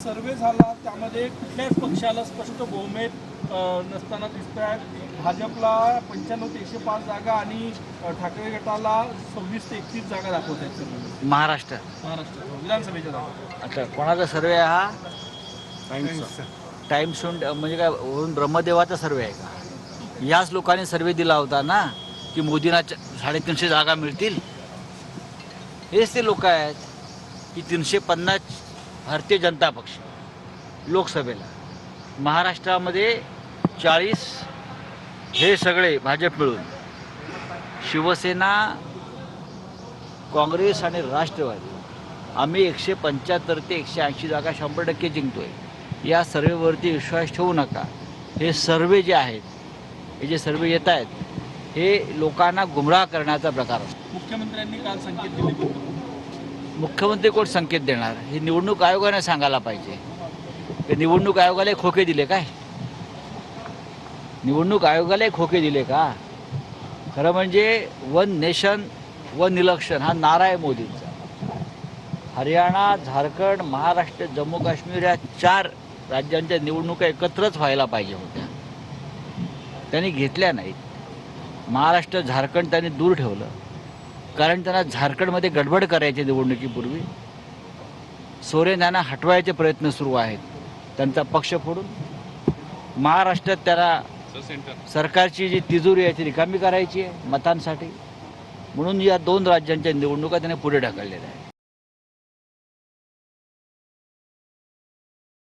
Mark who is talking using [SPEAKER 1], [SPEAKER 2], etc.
[SPEAKER 1] सर्वे झाला त्यामध्ये कुठल्याच पक्षाला स्पष्ट बहुमत नसताना दिसत आहे भाजपला पंच्याण्णव ते एकशे पाच जागा आणि ठाकरे गटाला सव्वीस ते एकतीस जागा दाखवत आहेत सर्वे
[SPEAKER 2] महाराष्ट्र.
[SPEAKER 1] महाराष्ट्रात विधानसभेच्या जागा.
[SPEAKER 2] अच्छा कोणाचा सर्वे आहे हा? टाइम्स म्हणजे काय वरून ब्रह्मदेवाचा सर्वे आहे का? याच लोकांनी सर्वे दिला होता ना की मोदींना च- साडेतीनशे जागा मिळतील? हेच ते लोक आहेत की तीनशे पन्नास भारतीय जनता पक्ष लोकसभेला. महाराष्ट्रामध्ये चाळीस हे सगळे भाजप मिळून शिवसेना काँग्रेस आणि राष्ट्रवादी आम्ही एकशे पंच्याहत्तर ते एकशे ऐंशी जागा शंभर टक्के जिंकतो आहे या सर्वेवरती विश्वास ठेवू नका. हे सर्वे जे आहेत हे जे सर्वे येत आहेत हे लोकांना गुमराह करण्याचा प्रकार असतो.
[SPEAKER 1] मुख्यमंत्र्यांनी काल संकेत दिले.
[SPEAKER 2] मुख्यमंत्री कोण संकेत देणार? हे निवडणूक आयोगाने सांगायला पाहिजे. निवडणूक आयोगाला खोके दिले काय? निवडणूक आयोगाला खोके दिले का? खरं म्हणजे वन नेशन वन इलेक्शन हा नारा आहे मोदींचा. हरियाणा झारखंड महाराष्ट्र जम्मू काश्मीर या चार राज्यांच्या निवडणुका एकत्रच व्हायला पाहिजे होत्या. त्यांनी घेतल्या नाहीत. महाराष्ट्र झारखंड त्यांनी दूर ठेवलं. कारण त्यांना झारखंडमध्ये गडबड करायची निवडणुकीपूर्वी. सोरेन यांना हटवायचे प्रयत्न सुरू आहेत. त्यांचा पक्ष फोडून महाराष्ट्रात त्याला सरकारची जी तिजोरी आहे ती रिकामी करायची आहे मतांसाठी. म्हणून या दोन राज्यांच्या निवडणुका त्याने पुढे ढकललेल्या आहेत.